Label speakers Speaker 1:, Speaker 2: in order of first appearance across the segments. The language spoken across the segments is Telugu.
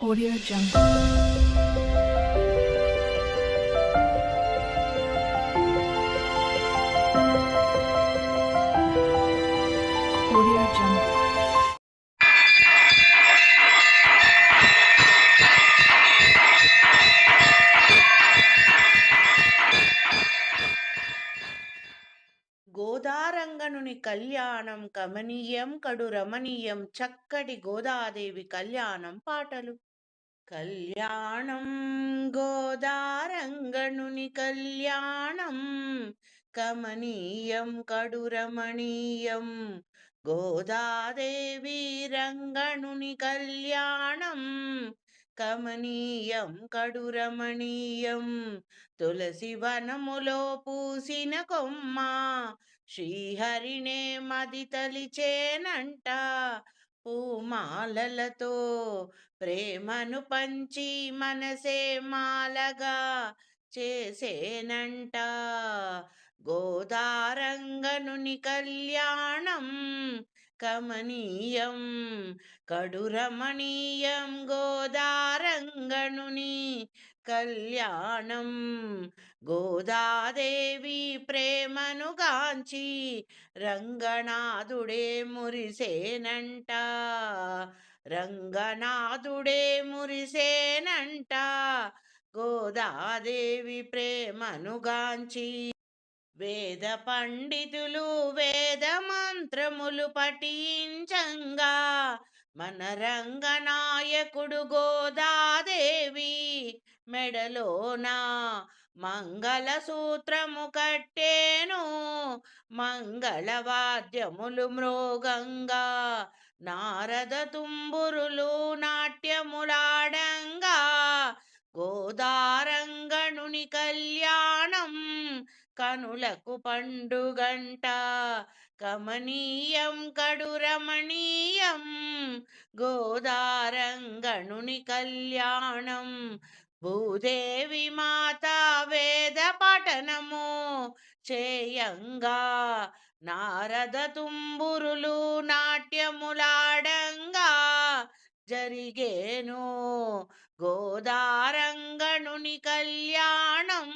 Speaker 1: Audio Jungle. Audio Jungle.
Speaker 2: గోదారంగనుని కళ్యాణం కమనీయం కడు రమణీయం చక్కటి గోదాదేవి కళ్యాణం పాటలు కళ్యాణం గోదారంగణుని కళ్యాణం కమనీయం కడురమణీయం గోదాదేవి రంగణుని కళ్యాణం కమనీయం కడురమణీయం తులసి వనములో పూసిన కొమ్మ శ్రీహరినే మది తలిచేనంట పూమాలలతో ప్రేమను పంచి మనసే మాలగా చేసేనంట. గోదారంగనుని కళ్యాణం కమనీయం కడురమణీయం గోదారంగనుని కళ్యాణం. గోదాదేవి ప్రేమను గాంచి రంగనాథుడే మురిసేనంట. రంగనాథుడే మురిసేనంట. గోదాదేవి ప్రేమను గాంచి వేద పండితులు వేద మంత్రములు పఠించంగా. మన రంగనాయకుడు గోదాదేవి మెడలోన మంగళ సూత్రము కట్టేను. మంగళవాద్యములు మృగంగా నారద తుంబురులు నాట్యములాడంగా గోదారంగణుని కళ్యాణం కనులకు పండుగంట. కమనీయం కడురమణీయం గోదారంగణుని కళ్యాణం భూదేవి మాత వేద పఠనము చేయంగా. నారద తుంబురులు నాట్యములాడంగా జరిగేను. గోదారంగణుని కళ్యాణం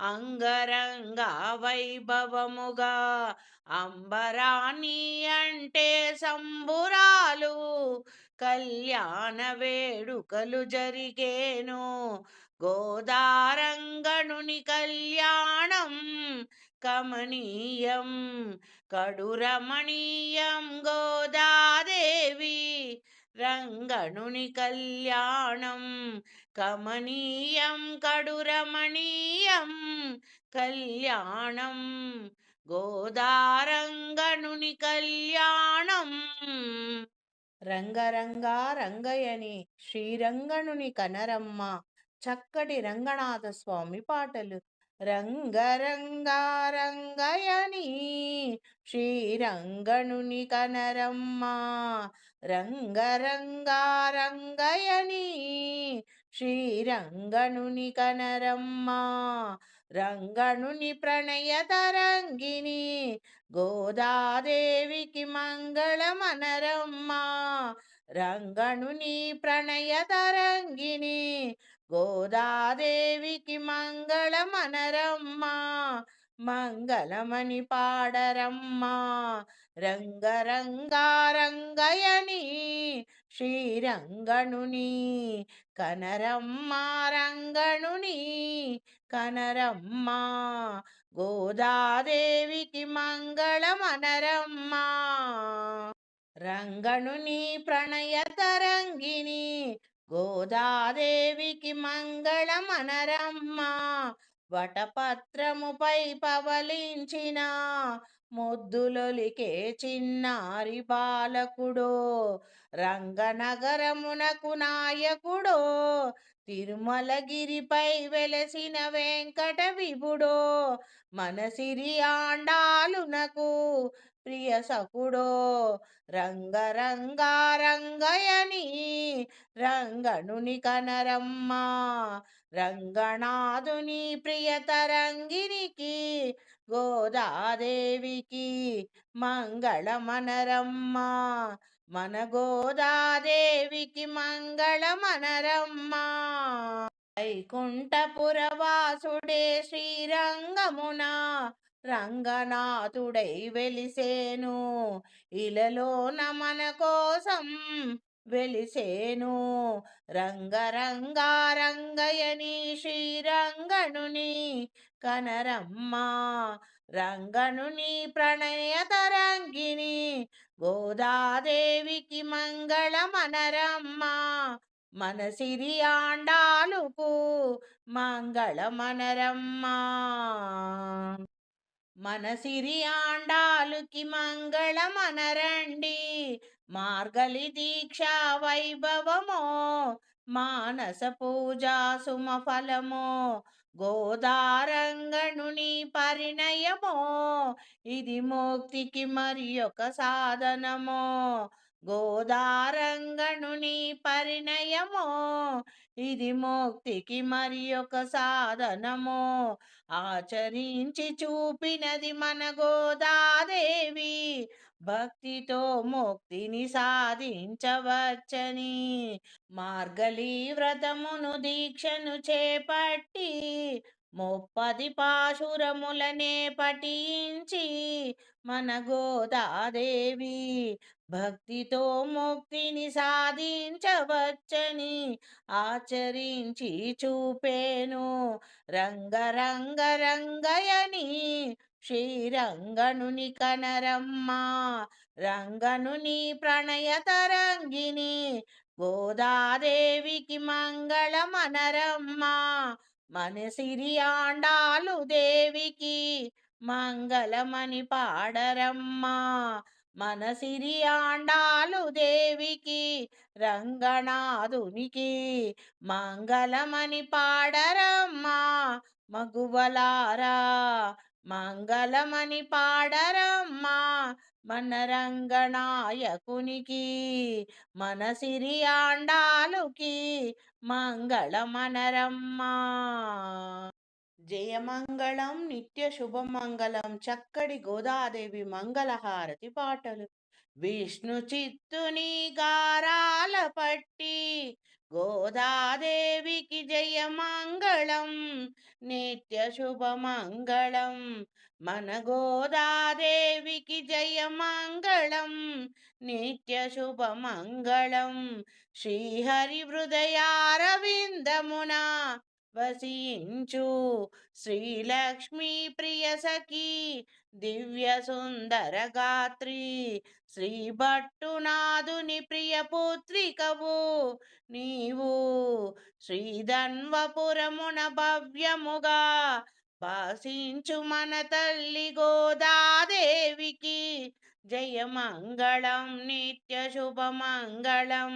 Speaker 2: అంగరంగ వైభవముగా. అంబరాణి అంటే సంబురాలు కళ్యాణ వేడుకలు జరిగేను. గోదారంగణుని కళ్యాణం కమనీయం కడురమణీయం గోదాదేవి. రంగణుని కళ్యాణం కమనీయం కడురమణీయం కళ్యాణం. గోదారంగణుని కళ్యాణం రంగరంగా రంగయని శ్రీరంగణుని కనరమ్మ. చక్కటి రంగనాథ స్వామి పాటలు. రంగరంగా రంగయని శ్రీరంగణుని కనరమ్మ. రంగరంగా రంగయని శ్రీరంగణుని కనరమ్మ. రంగణుని ప్రణయ తరంగిణి. గోదాదేవికి మంగళమనరమ్మ రంగణుని ప్రణయ తరంగిణి. గోదాదేవికి మంగళమనరమ్మ మంగళమణి పాడరమ్మ. రంగరంగారంగయని శ్రీరంగణుని కనరమ్మ రంగణుని కనరమ్మ గోదాదేవికి మంగళమనరమ్మా. రంగణుని ప్రణయ తరంగిణి గోదాదేవికి మంగళమనరమ్మా. వటపత్రముపై పవలించిన ముద్దులొలికే చిన్నారి బాలకుడో రంగనగరమునకు నాయకుడో తిరుమలగిరిపై వెలసిన వెంకట విభుడో మనసిరి ఆండాలునకు ప్రియ సకుడో రంగరంగారంగయని రంగణుని కనరమ్మ రంగనాథుని ప్రియతరంగినికి గోదాదేవికి మంగళమనరమ్మ. మన గోదాదేవికి మంగళమనరమ్మా. వైకుంఠపురవాసుడే శ్రీరంగమున రంగనాథుడై వెలిసేను. ఇలలోన మన కోసం వెలిసేను. రంగరంగారంగయని శ్రీరంగణుని కనరమ్మా. రంగనుని ప్రణయ తరంగిణి గోదాదేవికి మంగళమనరమ్మా. మన సిరి ఆండాలుకు మంగళమనరమ్మా. మన సిరి ఆండాలుకి మంగళ మనరండి మార్గలి దీక్ష వైభవమో మానస పూజా సుమ ఫలమో గోదారంగణుని పరిణయమో ఇది మోక్తికి మరి ఒక సాధనమో గోదారంగణుని పరిణయమో ఇది మోక్తికి మరి ఒక సాధనమో. ఆచరించి చూపినది మన గోదాదేవి. భక్తితో ముక్తిని సాధించవచ్చని. మార్గలి వ్రతమును దీక్షను చేపట్టి. ముప్పది పాశురములనే పఠించి. మన గోదాదేవి భక్తితో ముక్తిని సాధించవచ్చని ఆచరించి చూపేను. రంగరంగ రంగయని శ్రీరంగనుని కనరమ్మా. రంగనుని ప్రణయ తరంగిని గోదాదేవికి మంగళమనరమ్మా. మన మనసిరి ఆండాలు దేవికి మంగళమని పాడరమ్మా. మన సిరి ఆండాలు దేవికి రంగనాథునికి మంగళమని పాడరమ్మా. మగువలారా మంగళమని పాడరమ్మా. మన రంగనాయకునికి మన సిరి ఆండాలుకి మంగళమనరమ్మా. జయమంగళం నిత్య శుభమంగళం చక్కడి గోదాదేవి మంగళహారతి పాటలు. విష్ణు చిత్తుని గారాల పట్టి గోదాదేవికి జయమంగళం నిత్య శుభమంగళం మన గోదాదేవికి జయమంగళం నిత్య శుభమంగళం. శ్రీహరి హృదయారవిందమున వసించు. శ్రీలక్ష్మీ ప్రియ సఖీ దివ్య సుందర గాత్రి శ్రీ భట్టునాథుని ప్రియ పుత్రికవు నీవు శ్రీధన్వపురమున భవ్యముగా వసించు మన తల్లి గోదాదేవికి. జయమంగళం నిత్య శుభమంగళం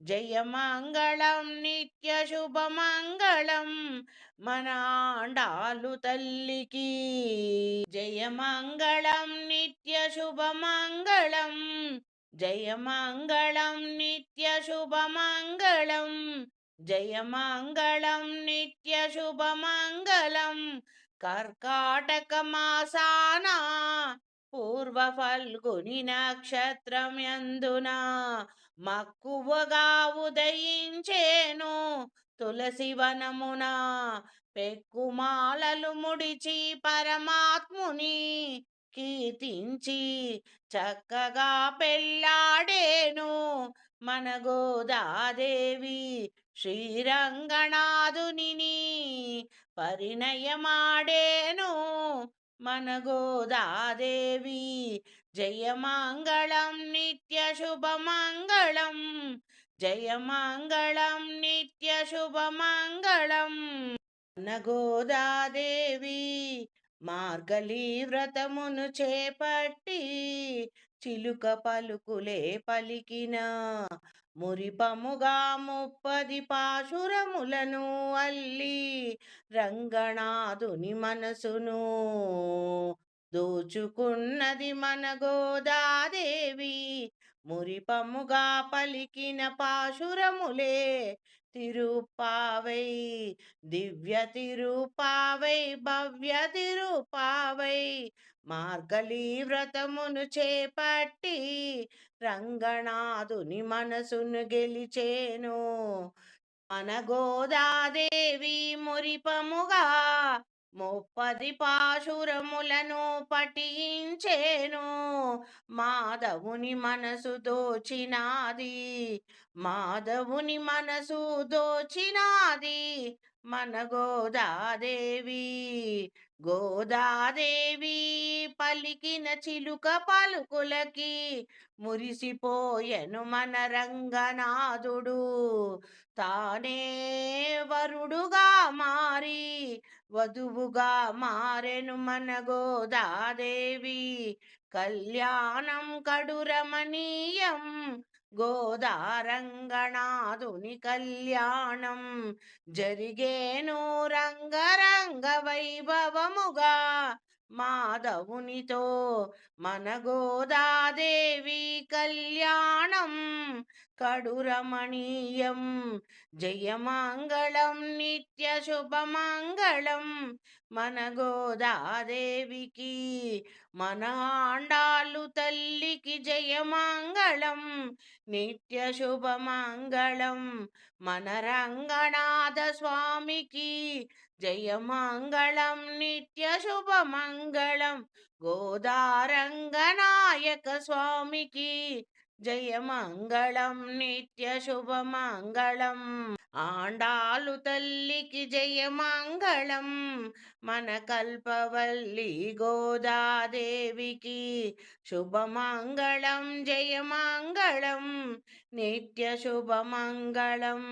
Speaker 2: జయమంగళం నిత్య శుభమంగళం మన ఆండాలు తల్లికి జయమంగళం నిత్య శుభమంగళం జయమంగళం నిత్య శుభమంగళం జయమంగళం నిత్య శుభమంగళం కర్కాటక మాసానా పూర్వ ఫల్గుని నక్షత్రం ఎందున మక్కువగా ఉదయించేను తులసి వనమున. పెక్కుమాలలు ముడిచి పరమాత్ముని కీర్తించి చక్కగా పెళ్ళాడేను మన గోదాదేవి శ్రీరంగనాథుని పరిణయమాడేను गोदादेवी जय माङ्गलम् नित्यशुभ मङ्गलम् जय माङ्गलम् देवी మార్గలి వ్రతమును చేపట్టి చిలుక పలుకులే పలికిన మురిపముగా ముప్పది పాశురములను అల్లి రంగనాథుని మనసును దోచుకున్నది మన గోదాదేవి మురిపముగా పలికిన పాశురములే తిరుపావై దివ్య తిరుపావై భవ్య తిరుపావై మార్గళీ వ్రతమును చేపట్టి రంగనాథుని మనసును గెలిచేను. మన గోదాదేవి మురిపముగా ముప్పది పాశురములను పఠించేను. మాధవుని మనసు దోచినాది. మాధవుని మనసు దోచినాది. మన గోదాదేవి గోదాదేవి పలికిన చిలుక పలుకులకి మురిసిపోయెను మన రంగనాథుడు. తానే వరుడుగా మారి వధువుగా మారెను మన గోదాదేవి. కళ్యాణం కడురమణీయం గోదారంగనాథుని కళ్యాణం. జరిగేను రంగరంగ వైభవముగా మాధవునితో. మన గోదాదేవి కళ్యాణం కడురమణీయం. జయమంగళం నిత్య శుభమంగళం మన గోదాదేవికి మన ఆండాలు తల్లికి జయమంగళం. నిత్య శుభమంగళం మన రంగనాథ స్వామికి జయమంగళం. నిత్య శుభమంగళం గోదారంగనాయక స్వామికి జయమంగళం నిత్య శుభమంగళం. ఆండాలు తల్లికి జయమంగళం మన కల్పవల్లి గోదాదేవికి. శుభమంగళం జయమంగళం నిత్య శుభమంగళం.